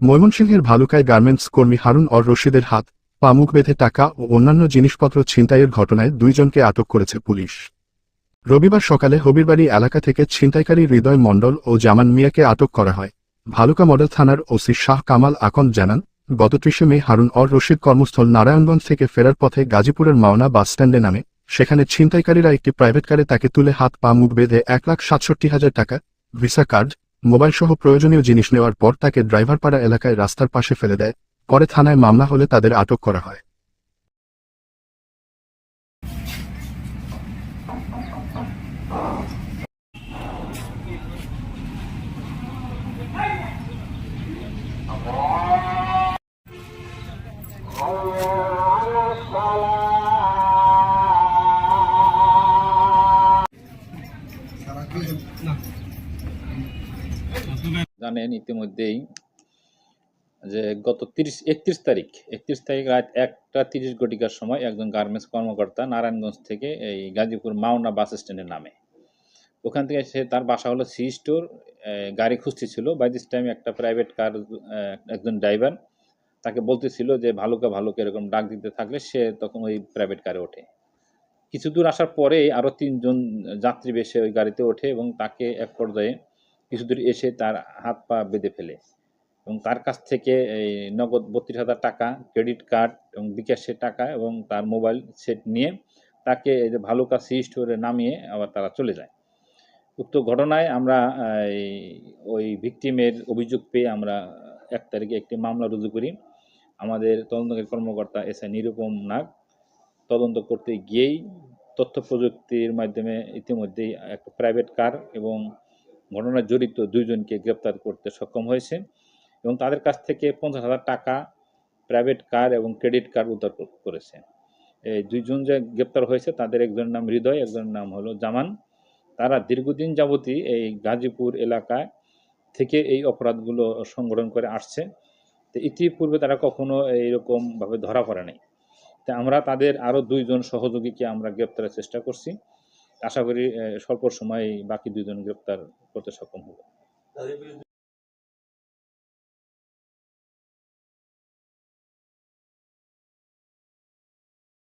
ময়মনসিংহের ভালুকায় গার্মেন্টস কর্মী হারুন অর রশিদের হাত, পা, মুখ বেঁধে টাকা ও অন্যান্য জিনিসপত্র ছিনতাইয়ের ঘটনায় দুইজনকে আটক করেছে পুলিশ। রবিবার সকালে হবিরবাড়ি এলাকা থেকে ছিনতাইকারী হৃদয় মণ্ডল ও জামান মিয়াকে আটক করা হয়। ভালুকা মডেল থানার ওসি শাহ কামাল আকন জানান, গত ত্রিশে মে হারুন অর রশিদ কর্মস্থল নারায়ণগঞ্জ থেকে ফেরার পথে গাজীপুরের মাওনা বাসস্ট্যান্ডে নামে। সেখানে ছিনতাইকারীরা একটি প্রাইভেট কারে তাকে তুলে হাত, পা, মুখ বেঁধে এক লাখ সাতষট্টি হাজার টাকা, ভিসা কার্ড মোবাইল সহ প্রয়োজনীয় জিনিস নেওয়ার পর তাকে ড্রাইভারপাড়া এলাকায় রাস্তার পাশে ফেলে দেয়, পরে থানায় মামলা হলে তাদের আটক করা হয়। জানেন ইতিমধ্যেই যে গত তিরিশ, একত্রিশ তারিখ একত্রিশ তারিখ রাত একটা তিরিশ ঘটিকার সময় একজন গার্মেন্টস কর্মকর্তা নারায়ণগঞ্জ থেকে এই গাজীপুর মাওনা বাস স্ট্যান্ডে নামে। ওখান থেকে সে তার বাসা হলো সি স্টোর গাড়ি খুঁজতেছিল বাই দিস টাইম একটা প্রাইভেট কার একজন ড্রাইভার তাকে বলতেছিল যে, ভালুকা ভালুকা এরকম ডাক দিতে থাকলে সে তখন ওই প্রাইভেট কারে ওঠে। কিছু দূর আসার পরে আরও তিনজন যাত্রী বেশে ওই গাড়িতে ওঠে এবং তাকে এক পর্যায়ে কিছু দূর এসে তার হাত পা বেঁধে ফেলে এবং তার কাছ থেকে এই নগদ বত্রিশ হাজার টাকা, ক্রেডিট কার্ড এবং বিকাশের টাকা এবং তার মোবাইল সেট নিয়ে তাকে ভালুকা সি স্টোরে নামিয়ে আবার তারা চলে যায়। উক্ত ঘটনায় আমরা ওই ভিকটিমের অভিযোগ পেয়ে আমরা এক তারিখে একটি মামলা রুজু করি। আমাদের তদন্তকারী কর্মকর্তা এস আই নিরুপম নাগ তদন্ত করতে গিয়েই তথ্য প্রযুক্তির মাধ্যমে ইতিমধ্যেই একটা প্রাইভেট কার এবং ঘটনায় জড়িত দুইজনকে গ্রেপ্তার করতে সক্ষম হয়েছে এবং তাদের কাছ থেকে পঞ্চাশ হাজার টাকা প্রাইভেট কার এবং ক্রেডিট কার্ড উদ্ধার করেছে। এই দুইজন যে গ্রেপ্তার হয়েছে তাদের একজনের নাম হৃদয়, একজনের নাম হলো জামান। তারা দীর্ঘদিন যাবতই এই গাজীপুর এলাকায় থেকে এই অপরাধগুলো সংগঠন করে আসছে। তো ইতিপূর্বে তারা কখনো এইরকমভাবে ধরা পড়ে নাই। তা আমরা তাদের আরও দুইজন সহযোগীকে আমরা গ্রেপ্তারের চেষ্টা করছি। আশা করি স্বল্প সময়ে বাকি দুজন গ্রেপ্তার করতে সক্ষম হব।